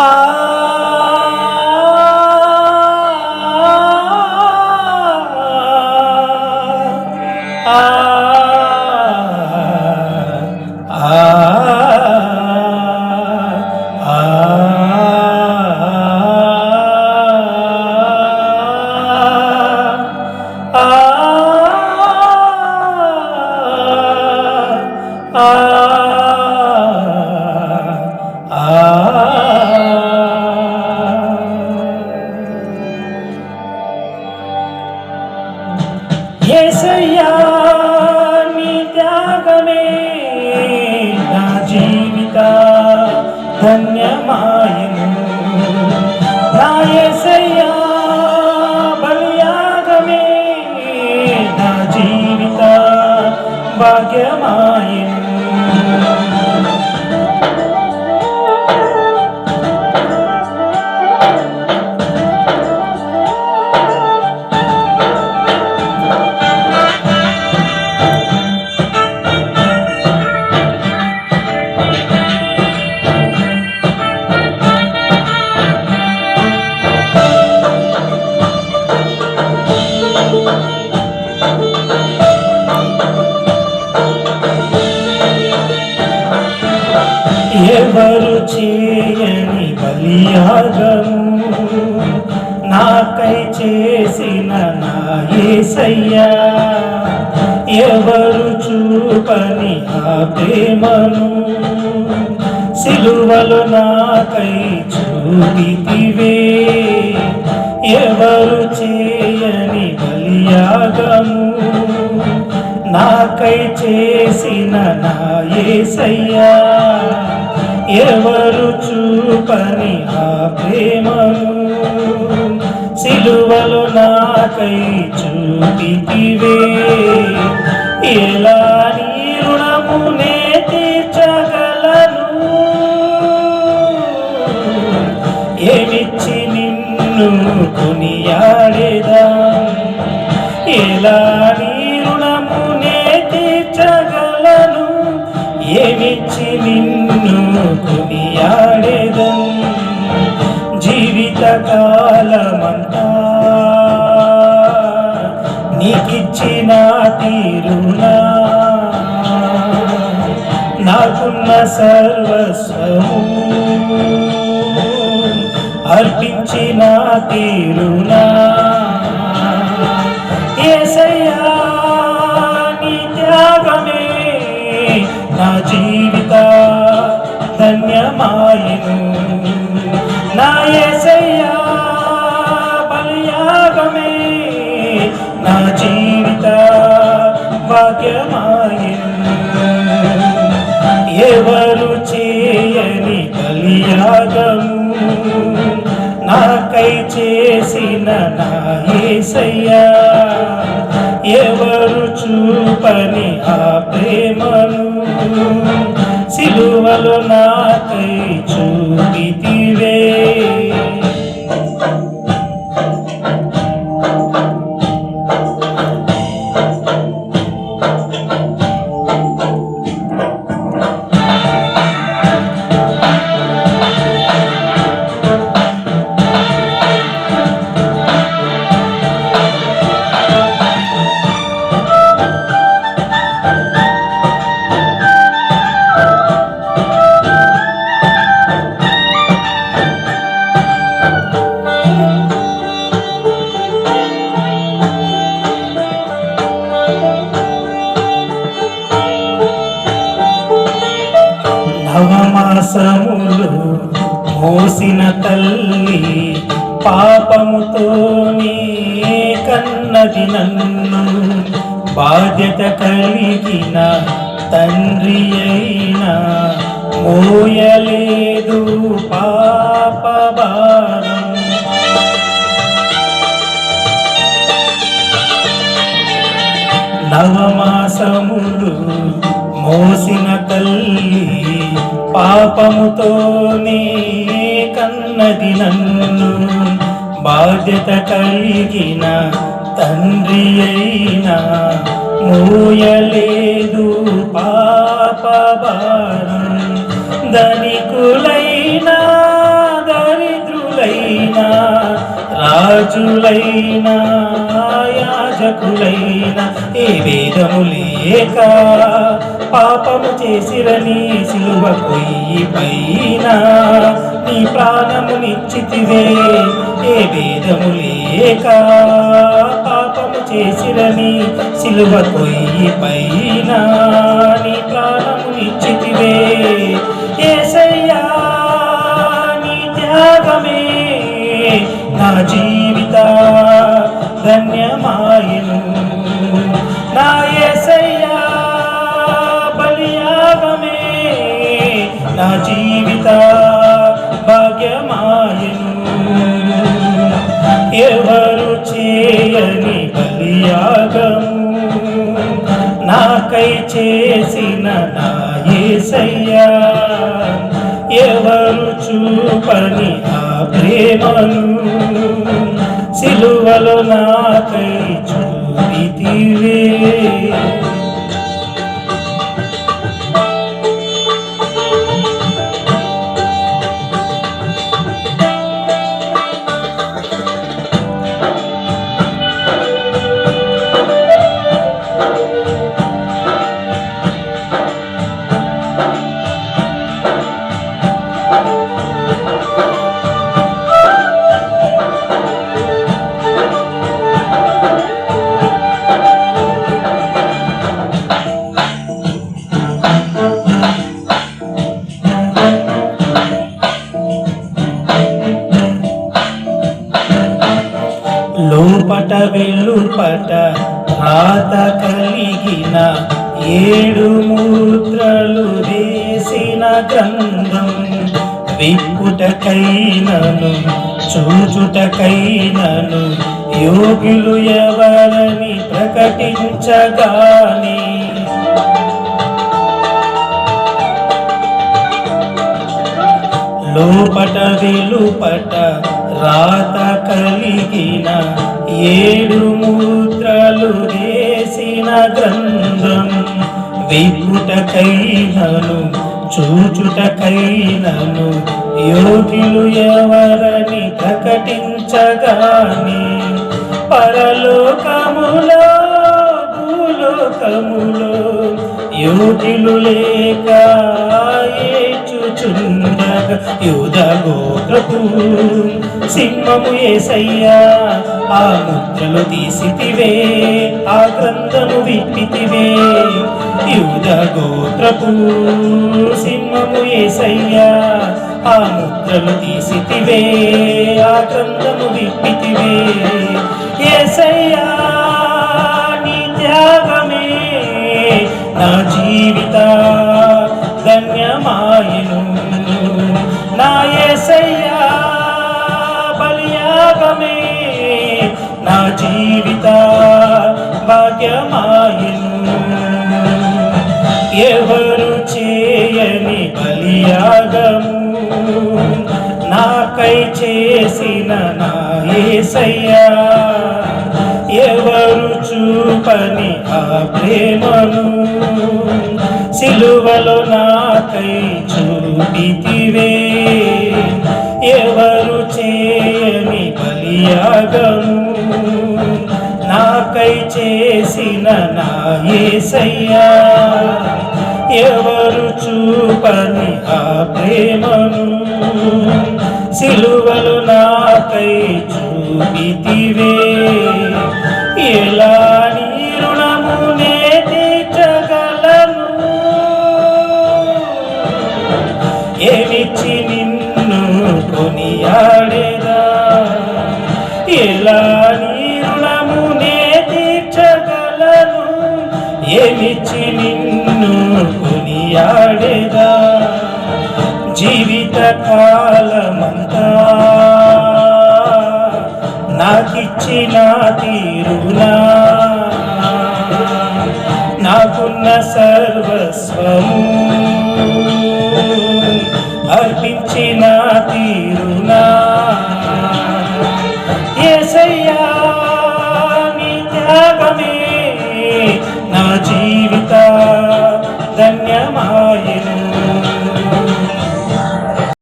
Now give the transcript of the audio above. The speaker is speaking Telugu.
ఆ యేసయ్యా నీ త్యాగమే నా జీవిత ధన్యమాయను. నా బలియాగమే నా జీవిత భాగ్యమాయను. నాకై చేసిన నా యేసయ్యా ఎవరు చూపని ఆ ప్రేమను? సిలువలు నాకై చూపితివే ఎవరు చేయని బలియాగము? నాకై చేసిన నాయసయ్యా ఎవరు చూపని ఆ ప్రేమను? సిలువలు నాకై చూపితివే. ఎలా కాలమంతా నీకిచ్చిన తీరునా నాకున్న సర్వస్వము అర్పించిన తీరునా. ఏసయ్యా నీ త్యాగమే నా జీవిత ధన్యమాయను. నా ఎవరు చేయని కలియాగము నాకై చేసిన నా ఎవరు చూపని ఆ ప్రేమను? తల్లి పాపముతో నీ కన్నది నన్ను బాధ్యత కలిగిన తండ్రి అయినా మోయలేదు పాప భారం. నవమాసములు మోసిన తల్లి పాపముతో నీ ఉన్నది నన్ను బాధ్యత కలిగిన తండ్రి అయినా మూయలేదు పాపభారం ధనికులైనా దరిద్రులైనా రాజులైనా యాజకులైనా ఏ వేదములేక పాపము చేసిరని సిలువ పొయ్యి పైన నీ ప్రాణము నిశ్చితివే ఏ వేదములేక పాపము చేసిరని సిలువ పొయ్యి పైన నీ ప్రాణము నిశ్చితివే జీవిత భాగ్యమాయను. ఎవరు చేయని బలియాగము. నాకై చేసిన నా ఎవరు చూపని ఆ ప్రేమను. సిలువలో నాకై చూపితివే. రాత కలిగిన ఏడు ముద్రలు వేసిన గ్రంథం విప్పుటకైనను చూచుటకైనను యోగులు ఎవరని ప్రకటించగానే. లోపట వెలుపట రాత కలిగిన ఏడు ముద్రలు వేసిన గ్రంథం విపుటకైనను చూచుటకైనను యోగిలు ఎవరని ప్రకటించగాని పరలోకములో భూలోకములో యోగిలు లేక ఏచుచుండగా యూద గోత్రపు సింహము ఏసయ్యా ఆ ముద్రలు తీసితివే ఆ గ్రంథము విప్పితివే యూద గోత్రపు సింహము ఏసయ్యా ఆ ముద్రలు తీసితివే ఆ గ్రంథము విప్పితివే. ఏసయ్యా ఏసయ్యా ఎవరు చూపని ఆ ప్రేమను? సిలువలో నాకై చూపితివే. ఎవరు చేయని బలియాగము నాకై చేసిన నా ఏసయ్యా ఎవరు చూపని ఆ ప్రేమను? సిలువలు నాకై కాలమంతా నాకిచ్చిన తీరునా నాకున్న సర్వస్వ